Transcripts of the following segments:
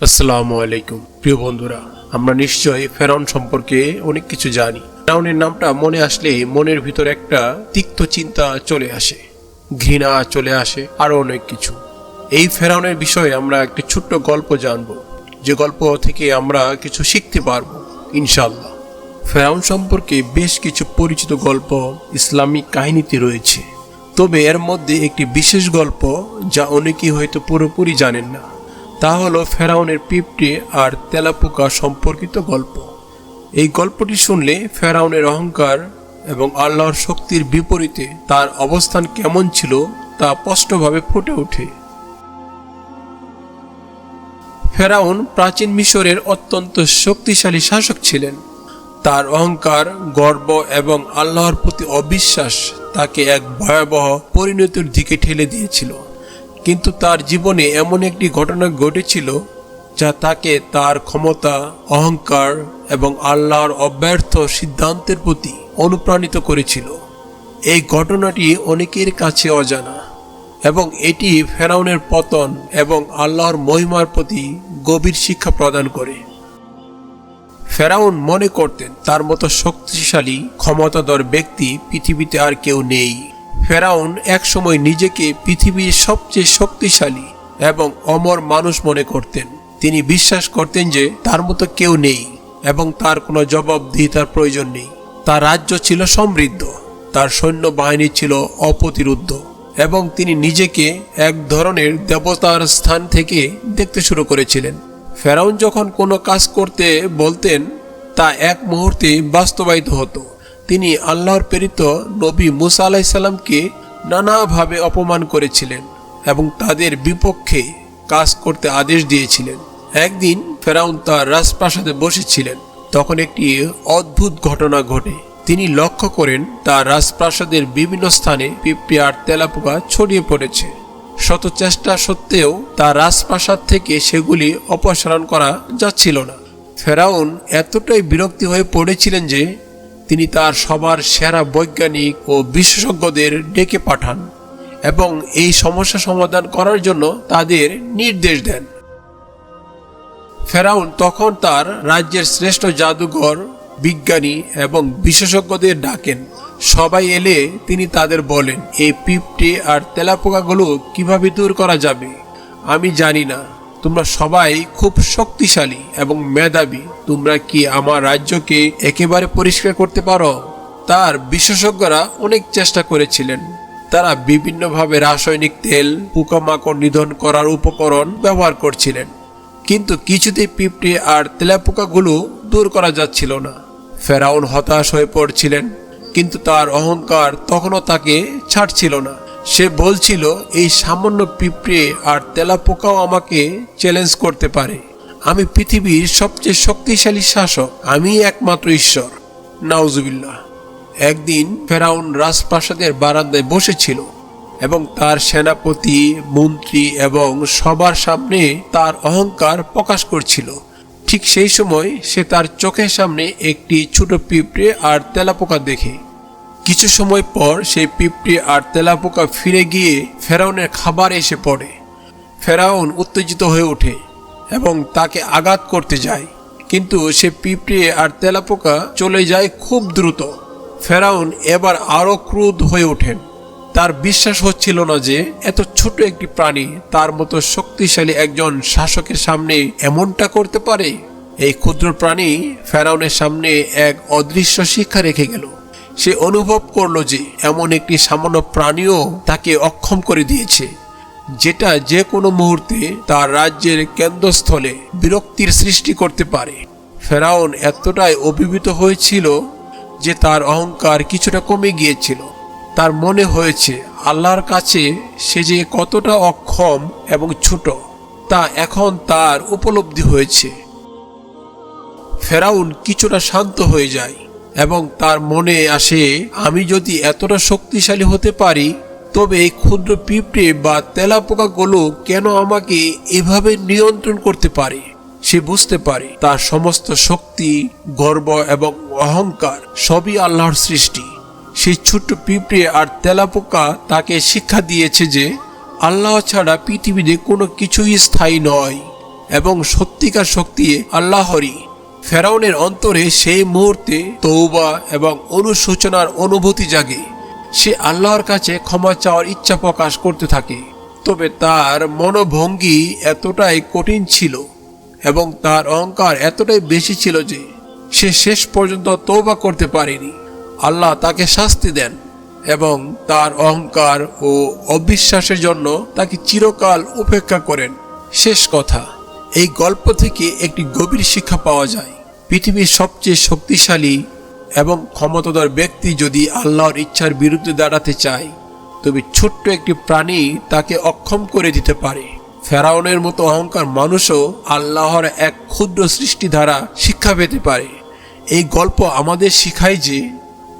আসসালামু আলাইকুম। প্রিয় বন্ধুরা, আমরা নিশ্চয়ই ফেরাউন সম্পর্কে অনেক কিছু জানি। ফেরাউনের নামটা মনে আসলে মনের ভিতর একটা তিক্ত চিন্তা চলে আসে, ঘৃণা চলে আসে, আরও অনেক কিছু। এই ফেরাউনের বিষয়ে আমরা একটি ছোট্ট গল্প জানব। যে গল্প থেকে আমরা কিছু শিখতে পারব ইনশাল্লাহ ফেরাউন সম্পর্কে বেশ কিছু পরিচিত গল্প ইসলামিক কাহিনীতে রয়েছে। তবে এর মধ্যে একটি বিশেষ গল্প যা অনেকেই হয়তো পুরোপুরি জানেন না। তা হলো ফেরাউনের পিঁপড়ে আর তেলাপোকা সম্পর্কিত গল্প। এই গল্পটি শুনলে ফেরাউনের অহংকার এবং আল্লাহর শক্তির বিপরীতে তার অবস্থান কেমন ছিল তা স্পষ্টভাবে ফুটে ওঠে। ফেরাউন প্রাচীন মিশরের অত্যন্ত শক্তিশালী শাসক ছিলেন। তার অহংকার, গর্ব এবং আল্লাহর প্রতি অবিশ্বাস তাকে এক ভয়াবহ পরিণতির দিকে ঠেলে দিয়েছিল। কিন্তু তার জীবনে এমন একটি ঘটনা ঘটেছিল যা তাকে তার ক্ষমতা, অহংকার এবং আল্লাহর অব্যর্থ সিদ্ধান্তের প্রতি অনুপ্রাণিত করেছিল। এই ঘটনাটি অনেকের কাছে অজানা এবং এটি ফেরাউনের পতন এবং আল্লাহর মহিমার প্রতি গভীর শিক্ষা প্রদান করে। ফেরাউন মনে করতেন তার মতো শক্তিশালী, ক্ষমতাধর ব্যক্তি পৃথিবীতে আর কেউ নেই। ফেরাউন একসময় নিজেকে পৃথিবীর সবচেয়ে শক্তিশালী এবং অমর মানুষ মনে করতেন। তিনি বিশ্বাস করতেন যে তার মতো কেউ নেই এবং তার কোনো জবাবদিহিতার প্রয়োজন নেই। তার রাজ্য ছিল সমৃদ্ধ, তার সৈন্য বাহিনী ছিল অপ্রতিরুদ্ধ এবং তিনি নিজেকে এক ধরনের দেবতার স্থান থেকে দেখতে শুরু করেছিলেন। ফেরাউন যখন কোনো কাজ করতে বলতেন, তা এক মুহূর্তে বাস্তবায়িত হতো। তিনি আল্লাহর প্রেরিত নবী মুসা আলাইসাল্লামকে নানাভাবে অপমান করেছিলেন এবং তাদের বিপক্ষে কাজ করতে আদেশ দিয়েছিলেন। একদিন ফেরাউন তার রাজপ্রাসাদে বসেছিলেন। তখন একটি অদ্ভুত ঘটনা ঘটে। তিনি লক্ষ্য করেন তার রাজপ্রাসাদের বিভিন্ন স্থানে পিঁপড়ে আর তেলাপোকা ছড়িয়ে পড়েছে। শত চেষ্টা সত্ত্বেও তার রাজপ্রাসাদ থেকে সেগুলি অপসারণ করা যাচ্ছিল না। ফেরাউন এতটাই বিরক্তি হয়ে পড়েছিলেন যে তিনি তার সবার সেরা বৈজ্ঞানিক ও বিশেষজ্ঞদের ডেকে পাঠান এবং এই সমস্যা সমাধান করার জন্য তাদের নির্দেশ দেন। ফেরাউন তখন তার রাজ্যের শ্রেষ্ঠ জাদুঘর, বিজ্ঞানী এবং বিশেষজ্ঞদের ডাকেন। সবাই এলে তিনি তাদের বলেন, এই পিঁপড়ে আর তেলাপোকাগুলো কীভাবে দূর করা যাবে? আমি জানি না। তোমরা সবাই খুব শক্তিশালী এবং মেধাবী। তোমরা কি আমার রাজ্যকে একেবারে পরিষ্কার করতে পারো? তার বিশেষজ্ঞরা অনেক চেষ্টা করেছিলেন। তারা বিভিন্নভাবে রাসায়নিক তেল, পোকামাকড় নিধন করার উপকরণ ব্যবহার করছিলেন। কিন্তু কিছুতেই পিঁপড়ে আর তেলাপোকাগুলো দূর করা যাচ্ছিল না। ফেরাউন হতাশ হয়ে পড়ছিলেন, কিন্তু তার অহংকার তখনও তাকে ছাড়ছিল না। সে বলছিল, এই সামান্য পিঁপড়ে আর তেলাপোকাও আমাকে চ্যালেঞ্জ করতে পারে। আমি পৃথিবীর সবচেয়ে শক্তিশালী শাসক। আমি একমাত্র ঈশ্বর। নাউজুবিল্লাহ। একদিন ফেরাউন রাজপ্রাসাদের বারান্দায় বসেছিল এবং তার সেনাপতি, মন্ত্রী এবং সবার সামনে তার অহংকার প্রকাশ করছিল। ঠিক সেই সময় সে তার চোখের সামনে একটি ছোট পিঁপড়ে আর তেলাপোকা দেখে। কিছু সময় পর সেই পিঁপড়ে আর তেলাপোকা ফিরে গিয়ে ফেরাউনের খাবার এসে পড়ে। ফেরাউন উত্তেজিত হয়ে ওঠে এবং তাকে আঘাত করতে যায়। কিন্তু সে পিঁপড়ে আর তেলাপোকা চলে যায় খুব দ্রুত। ফেরাউন এবার আরও ক্রুদ্ধ হয়ে ওঠেন। তার বিশ্বাস হচ্ছিল না যে এত ছোট একটি প্রাণী তার মতো শক্তিশালী একজন শাসকের সামনে এমনটা করতে পারে। এই ক্ষুদ্র প্রাণী ফেরাউনের সামনে এক অদৃশ্য শিক্ষা রেখে গেল। সে অনুভব করল যে এমন একটি সামান্য প্রাণীও তাকে অক্ষম করে দিয়েছে, যেটা যে কোনো মুহূর্তে তার রাজ্যের কেন্দ্রস্থলে বিরক্তির সৃষ্টি করতে পারে। ফেরাউন এতটাই অভিভূত হয়েছিল যে তার অহংকার কিছুটা কমে গিয়েছিল। তার মনে হয়েছে, আল্লাহর কাছে সে যে কতটা অক্ষম এবং ছোট, তা এখন তার উপলব্ধি হয়েছে। ফেরাউন কিছুটা শান্ত হয়ে যায়। এবং তার মনে আসে, আমি যদি এতটা শক্তিশালী হতে পারি, তবে এই ক্ষুদ্র পিঁপড়ে বা তেলাপোকাগুলো কেন আমাকে এভাবে নিয়ন্ত্রণ করতে পারে? সে বুঝতে পারে, তার সমস্ত শক্তি, গর্ব এবং অহংকার সবই আল্লাহর সৃষ্টি। সেই ছোট্ট পিঁপড়ে আর তেলাপোকা তাকে শিক্ষা দিয়েছে যে, আল্লাহ ছাড়া পৃথিবীতে কোনো কিছুই স্থায়ী নয় এবং সত্যিকার শক্তি আল্লাহরই। ফেরাউনের অন্তরে সেই মুহূর্তে তৌবা এবং অনুশোচনার অনুভূতি জাগে। সে আল্লাহর কাছে ক্ষমা চাওয়ার ইচ্ছা প্রকাশ করতে থাকে। তবে তার মনোভঙ্গি এতটাই কঠিন ছিল এবং তার অহংকার এতটাই বেশি ছিল যে সে শেষ পর্যন্ত তৌবা করতে পারেনি। আল্লাহ তাকে শাস্তি দেন এবং তার অহংকার ও অবিশ্বাসের জন্য তাকে চিরকাল উপেক্ষা করেন। শেষ কথা। এই গল্প থেকে একটি গভীর শিক্ষা পাওয়া যায়। পৃথিবীর সবচেয়ে শক্তিশালী এবং ক্ষমতাধর ব্যক্তি যদি আল্লাহর ইচ্ছার বিরুদ্ধে দাঁড়াতে চায়, তবে ছোট্ট একটি প্রাণী তাকে অক্ষম করে দিতে পারে। ফেরাউনের মতো অহংকার মানুষও আল্লাহর এক ক্ষুদ্র সৃষ্টি দ্বারা শিক্ষা পেতে পারে। এই গল্প আমাদের শিখায় যে,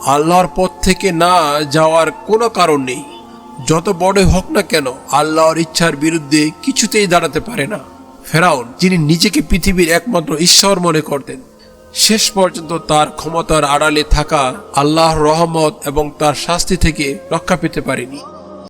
আল্লাহর পথ থেকে না যাওয়ার কোনো কারণ নেই। যত বড় হোক না কেন, আল্লাহর ইচ্ছার বিরুদ্ধে কিছুতেই দাঁড়াতে পারে না। ফেরাউন, যিনি নিজেকে পৃথিবীর একমাত্র ঈশ্বর মনে করতেন, শেষ পর্যন্ত তার ক্ষমতার আড়ালে থাকা আল্লাহর রহমত এবং তার শাস্তি থেকে রক্ষা পেতে পারেনি।